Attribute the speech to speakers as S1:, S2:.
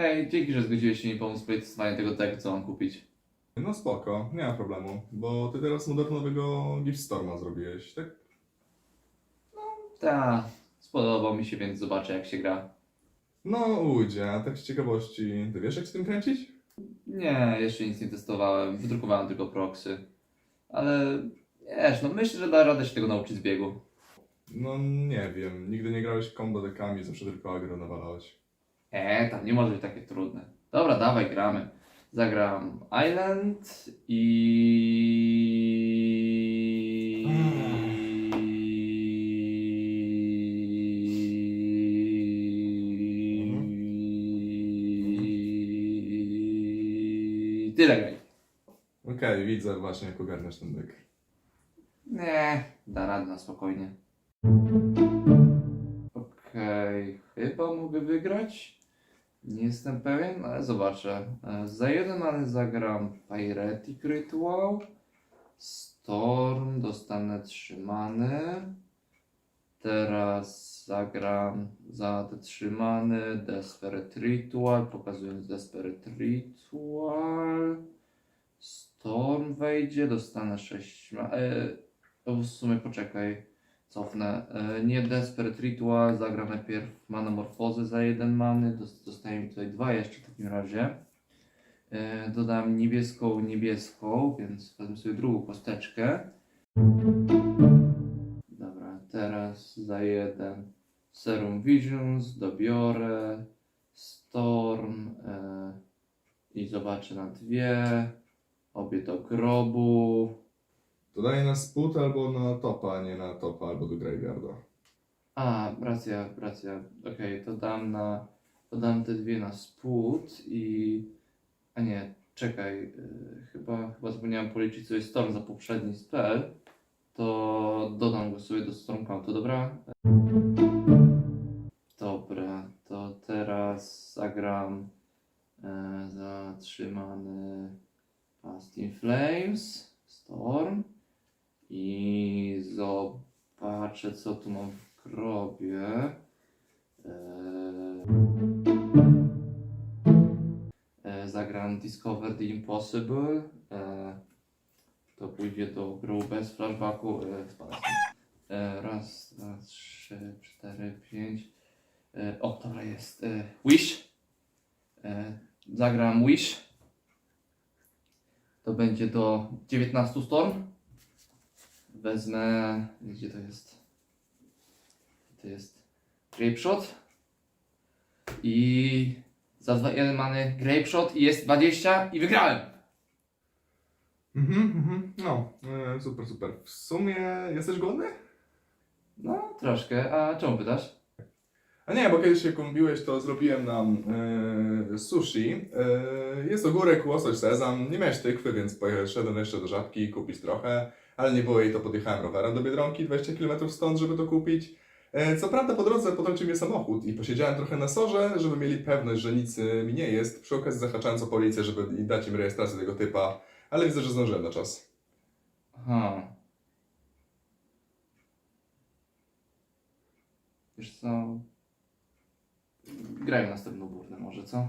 S1: Hej, dzięki, że zgodziłeś się mi pomóc w projektowaniu tego tego, co mam kupić.
S2: No spoko, nie ma problemu, bo ty teraz modernowego Giftstorma zrobiłeś, tak?
S1: Ta, spodobał mi się, więc zobaczę jak się gra.
S2: No ujdzie, a tak z ciekawości, ty wiesz jak z tym kręcić?
S1: Nie, jeszcze nic nie testowałem, wydrukowałem tylko proxy. Ale wiesz, no myślę, że da radę się tego nauczyć z biegu.
S2: No nie wiem, nigdy nie grałeś combo dekami, zawsze tylko agro nawalałeś.
S1: E, tam nie może być takie trudne. Dobra, dawaj, gramy. Zagram Island i... Tyle graj.
S2: Okej, widzę właśnie jak ogarniasz ten dek.
S1: Nie, da radę na spokojnie. Okej, chyba mogę wygrać. Nie jestem pewien, ale zobaczę. E, Za jeden ale zagram Pyretic Ritual. Storm, dostanę trzymany. Teraz zagram za te trzymany Desperate Ritual, pokazując Desperate Ritual. Storm wejdzie, dostanę 6. Ma- e, w sumie poczekaj, cofnę. E, nie Desperate Ritual, zagram najpierw Manomorfozę za jeden many, dos- dostaję mi tutaj dwa jeszcze w takim razie. E, dodam niebieską, niebieską, więc wezmę sobie drugą kosteczkę. Dobra, teraz za jeden Serum Visions, dobiorę Storm e, i zobaczę na dwie. Obie do grobu.
S2: To daje na spód albo na topa, a nie na topa albo do graveyarda.
S1: A, racja, racja. Okej, to dam na. To dam te dwie na spód i. A nie, czekaj. Yy, chyba, chyba zapomniałem policzyć sobie storm za poprzedni spell. To dodam go sobie do storm countu, dobra? Dobra, to teraz zagram e, zatrzymany Past in Flames, Storm i zobaczę co tu mam w grobie. E, e, zagram Discover the Impossible. E, to pójdzie do grobu bez flashbacku. E, spada stąd. e, raz, dwa, trzy, cztery, pięć. E, o, dobra jest. E, Wish. E, zagram Wish. To będzie do 19 storm. Wezmę. Gdzie to jest? To jest Grape Shot. I za 2 1 mamy Grape Shot i jest 20 i wygrałem!
S2: Mhm, mhm, no, e, super, super. W sumie jesteś głodny?
S1: No, troszkę. A czemu pytasz?
S2: A nie, bo kiedyś się kumbiłeś, to zrobiłem nam e, sushi. E, jest ogórek, łosoś, sezam. Nie miałeś tykwy, więc poszedłem jeszcze do żabki kupić trochę, ale nie było jej, to podjechałem rowerem do Biedronki, 20 km stąd, żeby to kupić. E, co prawda po drodze potrącił mnie samochód i posiedziałem trochę na sorze, żeby mieli pewność, że nic e, mi nie jest. Przy okazji zahaczając o policję, żeby dać im rejestrację tego typa, ale widzę, że zdążyłem na czas.
S1: Aha. Wiesz co? Graj następną burnę może, co?